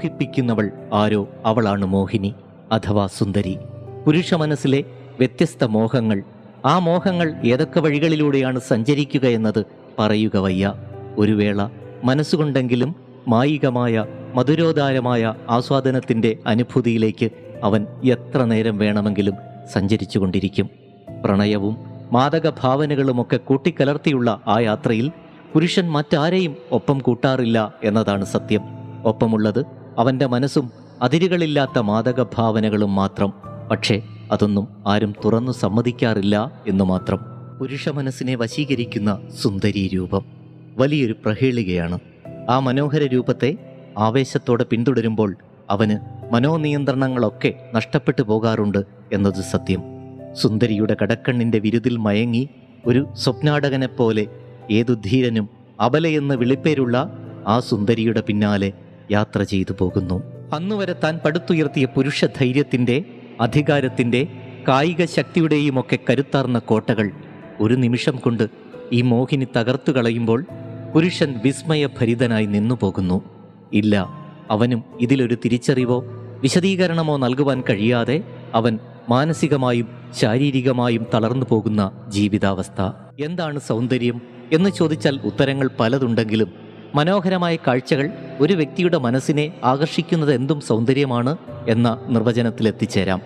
മോഹിപ്പിക്കുന്നവൾ ആരോ അവളാണ് മോഹിനി അഥവാ സുന്ദരി. പുരുഷ മനസ്സിലെ വ്യത്യസ്ത മോഹങ്ങൾ. ആ മോഹങ്ങൾ ഏതൊക്കെ വഴികളിലൂടെയാണ് സഞ്ചരിക്കുക എന്നത് പറയുക വയ്യ. ഒരു വേള മനസ്സുകൊണ്ടെങ്കിലും മായികമായ മധുരോദാരമായ ആസ്വാദനത്തിന്റെ അനുഭൂതിയിലേക്ക് അവൻ എത്ര നേരം വേണമെങ്കിലും സഞ്ചരിച്ചുകൊണ്ടിരിക്കും. പ്രണയവും മാദക ഭാവനകളുമൊക്കെ കൂട്ടിക്കലർത്തിയുള്ള ആ യാത്രയിൽ പുരുഷൻ മറ്റാരെയും ഒപ്പം കൂട്ടാറില്ല എന്നതാണ് സത്യം. ഒപ്പമുള്ളത് അവന്റെ മനസ്സും അതിരുകളില്ലാത്ത മാദക ഭാവനകളും മാത്രം. പക്ഷേ അതൊന്നും ആരും തുറന്നു സമ്മതിക്കാറില്ല എന്നു മാത്രം. പുരുഷ മനസ്സിനെ വശീകരിക്കുന്ന സുന്ദരി രൂപം. വലിയൊരു പ്രഹേളികയാണ്. ആ മനോഹര രൂപത്തെ ആവേശത്തോടെ പിന്തുടരുമ്പോൾ അവന് മനോനിയന്ത്രണങ്ങളൊക്കെ നഷ്ടപ്പെട്ടു പോകാറുണ്ട് എന്നത് സത്യം. സുന്ദരിയുടെ കടക്കണ്ണിന്റെ വിരുതിൽ മയങ്ങി ഒരു സ്വപ്നാടകനെപ്പോലെ ഏതു ധീരനും അബലയെന്ന് വിളിപ്പേരുള്ള ആ സുന്ദരിയുടെ പിന്നാലെ യാത്ര ചെയ്തു പോകുന്നു. അന്നുവരെ താൻ പടുത്തുയർത്തിയ പുരുഷ ധൈര്യത്തിന്റെ അധികാരത്തിന്റെ കായിക ശക്തിയുടെയും ഒക്കെ കരുത്താർന്ന കോട്ടകൾ ഒരു നിമിഷം കൊണ്ട് ഈ മോഹിനി തകർത്തു കളയുമ്പോൾ പുരുഷൻ വിസ്മയഭരിതനായി നിന്നു പോകുന്നു. ഇല്ല അവനും ഇതിലൊരു തിരിച്ചറിവോ വിശദീകരണമോ നൽകുവാൻ കഴിയാതെ അവൻ മാനസികമായും ശാരീരികമായും തളർന്നു പോകുന്ന ജീവിതാവസ്ഥ. എന്താണ് സൗന്ദര്യം എന്ന് ചോദിച്ചാൽ ഉത്തരങ്ങൾ പലതുണ്ടെങ്കിലും മനോഹരമായ കാഴ്ചകൾ ഒരു വ്യക്തിയുടെ മനസ്സിനെ ആകർഷിക്കുന്നത് എന്തും സൗന്ദര്യമാണ് എന്ന നിർവചനത്തിൽ എത്തിച്ചേരാം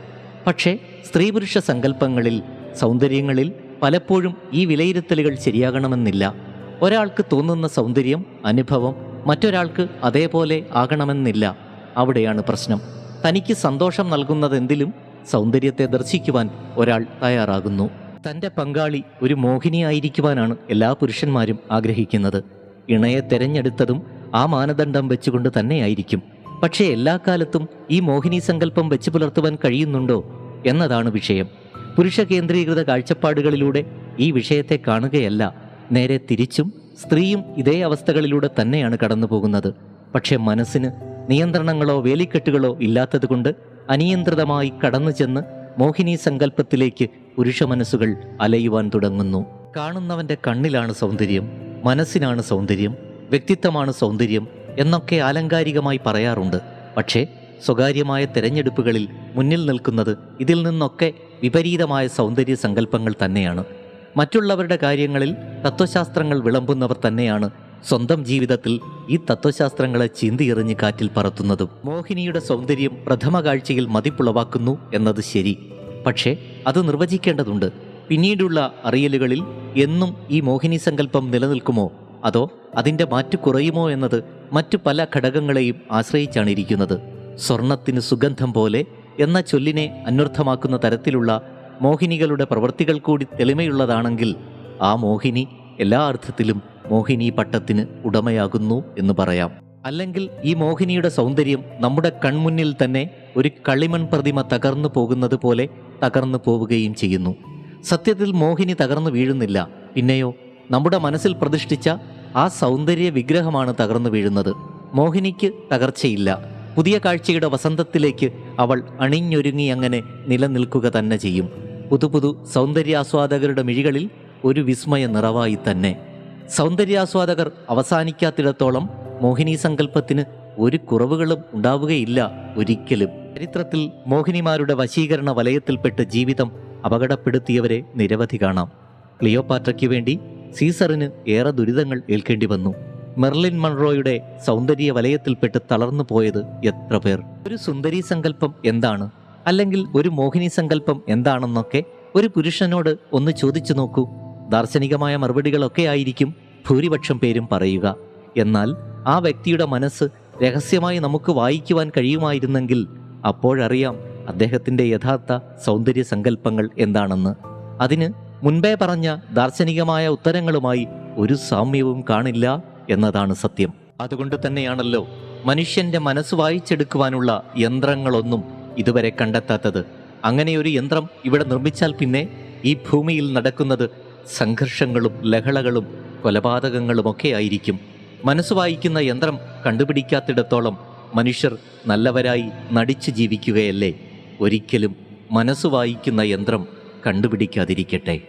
പക്ഷേ സ്ത്രീ പുരുഷ സങ്കല്പങ്ങളിൽ സൗന്ദര്യങ്ങളിൽ പലപ്പോഴും ഈ വിലയിരുത്തലുകൾ ശരിയാകണമെന്നില്ല. ഒരാൾക്ക് തോന്നുന്ന സൗന്ദര്യം അനുഭവം മറ്റൊരാൾക്ക് അതേപോലെ ആകണമെന്നില്ല. അവിടെയാണ് പ്രശ്നം. തനിക്ക് സന്തോഷം നൽകുന്നതെന്തിലും സൗന്ദര്യത്തെ ദർശിക്കുവാൻ ഒരാൾ തയ്യാറാകുന്നു. തന്റെ പങ്കാളി ഒരു മോഹിനിയായിരിക്കുവാനാണ് എല്ലാ പുരുഷന്മാരും ആഗ്രഹിക്കുന്നത്. ഇണയെ തെരഞ്ഞെടുത്തതും ആ മാനദണ്ഡം വെച്ചുകൊണ്ട് തന്നെയായിരിക്കും. പക്ഷേ എല്ലാ കാലത്തും ഈ മോഹിനി സങ്കല്പം വെച്ച് പുലർത്തുവാൻ കഴിയുന്നുണ്ടോ എന്നതാണ് വിഷയം. പുരുഷ കേന്ദ്രീകൃത കാഴ്ചപ്പാടുകളിലൂടെ ഈ വിഷയത്തെ കാണുകയല്ല. നേരെ തിരിച്ചും സ്ത്രീയും ഇതേ അവസ്ഥകളിലൂടെ തന്നെയാണ് കടന്നു പോകുന്നത് പക്ഷേ മനസ്സിന് നിയന്ത്രണങ്ങളോ വേലിക്കെട്ടുകളോ ഇല്ലാത്തതുകൊണ്ട് അനിയന്ത്രിതമായി കടന്നു ചെന്ന് മോഹിനി സങ്കല്പത്തിലേക്ക് പുരുഷ മനസ്സുകൾ അലയുവാൻ തുടങ്ങുന്നു. കാണുന്നവന്റെ കണ്ണിലാണ് സൗന്ദര്യം. മനസ്സിനാണ് സൗന്ദര്യം വ്യക്തിത്വമാണ് സൗന്ദര്യം എന്നൊക്കെ ആലങ്കാരികമായി പറയാറുണ്ട്. പക്ഷേ സ്വകാര്യമായ തെരഞ്ഞെടുപ്പുകളിൽ മുന്നിൽ നിൽക്കുന്നത് ഇതിൽ നിന്നൊക്കെ വിപരീതമായ സൗന്ദര്യ സങ്കല്പങ്ങൾ തന്നെയാണ്. മറ്റുള്ളവരുടെ കാര്യങ്ങളിൽ തത്വശാസ്ത്രങ്ങൾ വിളമ്പുന്നവർ തന്നെയാണ് സ്വന്തം ജീവിതത്തിൽ ഈ തത്വശാസ്ത്രങ്ങളെ ചീന്തിയെറിഞ്ഞ് കാറ്റിൽ പറത്തുന്നതും. മോഹിനിയുടെ സൗന്ദര്യം പ്രഥമ കാഴ്ചയിൽ മതിപ്പുളവാക്കുന്നു എന്നത് ശരി. പക്ഷേ അത് നിർവചിക്കേണ്ടതുണ്ട്. പിന്നീടുള്ള അറിയലുകളിൽ എന്നും ഈ മോഹിനി സങ്കല്പം നിലനിൽക്കുമോ? അതോ അതിന്റെ മാറ്റു കുറയുമോ എന്നത് മറ്റു പല ഘടകങ്ങളെയും ആശ്രയിച്ചാണ് ഇരിക്കുന്നത്. സ്വർണത്തിന് സുഗന്ധം പോലെ എന്ന ചൊല്ലിനെ അന്വർത്ഥമാക്കുന്ന തരത്തിലുള്ള മോഹിനികളുടെ പ്രവൃത്തികൾ കൂടി തെളിമയുള്ളതാണെങ്കിൽ ആ മോഹിനി എല്ലാ അർത്ഥത്തിലും മോഹിനി പട്ടത്തിന് ഉടമയാകുന്നു എന്ന് പറയാം. അല്ലെങ്കിൽ ഈ മോഹിനിയുടെ സൗന്ദര്യം നമ്മുടെ കൺമുന്നിൽ തന്നെ ഒരു കളിമൺ പ്രതിമ തകർന്നു പോകുന്നത് പോലെ തകർന്നു പോവുകയും ചെയ്യുന്നു. സത്യത്തിൽ മോഹിനി തകർന്നു വീഴുന്നില്ല. പിന്നെയോ നമ്മുടെ മനസ്സിൽ പ്രതിഷ്ഠിച്ച ആ സൗന്ദര്യ വിഗ്രഹമാണ് തകർന്നു വീഴുന്നത്. മോഹിനിക്ക് തകർച്ചയില്ല. പുതിയ കാഴ്ചയുടെ വസന്തത്തിലേക്ക് അവൾ അണിഞ്ഞൊരുങ്ങി അങ്ങനെ നിലനിൽക്കുക തന്നെ ചെയ്യും. പുതുപുതു സൗന്ദര്യാസ്വാദകരുടെ മിഴികളിൽ ഒരു വിസ്മയ നിറവായി തന്നെ. സൗന്ദര്യാസ്വാദകർ അവസാനിക്കാത്തിടത്തോളം മോഹിനി സങ്കല്പത്തിന് ഒരു കുറവുകളും ഉണ്ടാവുകയില്ല ഒരിക്കലും. ചരിത്രത്തിൽ മോഹിനിമാരുടെ വശീകരണ വലയത്തിൽപ്പെട്ട് ജീവിതം അപകടപ്പെടുത്തിയവരെ നിരവധി കാണാം. ക്ലിയോപാട്രയ്ക്ക് വേണ്ടി സീസറിന് ഏറെ ദുരിതങ്ങൾ ഏൽക്കേണ്ടി വന്നു. മെർലിൻ മൺറോയുടെ സൗന്ദര്യ വലയത്തിൽപ്പെട്ട് തളർന്നു പോയത് എത്ര പേർ? ഒരു സുന്ദരി സങ്കല്പം എന്താണ്? അല്ലെങ്കിൽ ഒരു മോഹിനി സങ്കല്പം എന്താണെന്നൊക്കെ ഒരു പുരുഷനോട് ഒന്ന് ചോദിച്ചു നോക്കൂ. ദാർശനികമായ മറുപടികളൊക്കെ ആയിരിക്കും ഭൂരിപക്ഷം പേരും പറയുക. എന്നാൽ ആ വ്യക്തിയുടെ മനസ്സ് രഹസ്യമായി നമുക്ക് വായിക്കുവാൻ കഴിയുമായിരുന്നെങ്കിൽ അപ്പോഴറിയാം അദ്ദേഹത്തിന്റെ യഥാർത്ഥ സൗന്ദര്യ സങ്കല്പങ്ങൾ എന്താണെന്ന്. അതിന് മുൻപേ പറഞ്ഞ ദാർശനികമായ ഉത്തരങ്ങളുമായി ഒരു സാമ്യവും കാണില്ല എന്നതാണ് സത്യം. അതുകൊണ്ട് തന്നെയാണല്ലോ മനുഷ്യന്റെ മനസ്സ് വായിച്ചെടുക്കുവാനുള്ള യന്ത്രങ്ങളൊന്നും ഇതുവരെ കണ്ടെത്താത്തത്. അങ്ങനെ ഒരു യന്ത്രം ഇവിടെ നിർമ്മിച്ചാൽ പിന്നെ ഈ ഭൂമിയിൽ നടക്കുന്നത് സംഘർഷങ്ങളും ലഹളകളും കൊലപാതകങ്ങളുമൊക്കെ ആയിരിക്കും. മനസ്സ് വായിക്കുന്ന യന്ത്രം കണ്ടുപിടിക്കാത്തിടത്തോളം മനുഷ്യർ നല്ലവരായി നടിച്ചു ജീവിക്കുകയല്ലേ? ഒരിക്കലും മനസ്സ് വായിക്കുന്ന യന്ത്രം കണ്ടുപിടിക്കാതിരിക്കട്ടെ.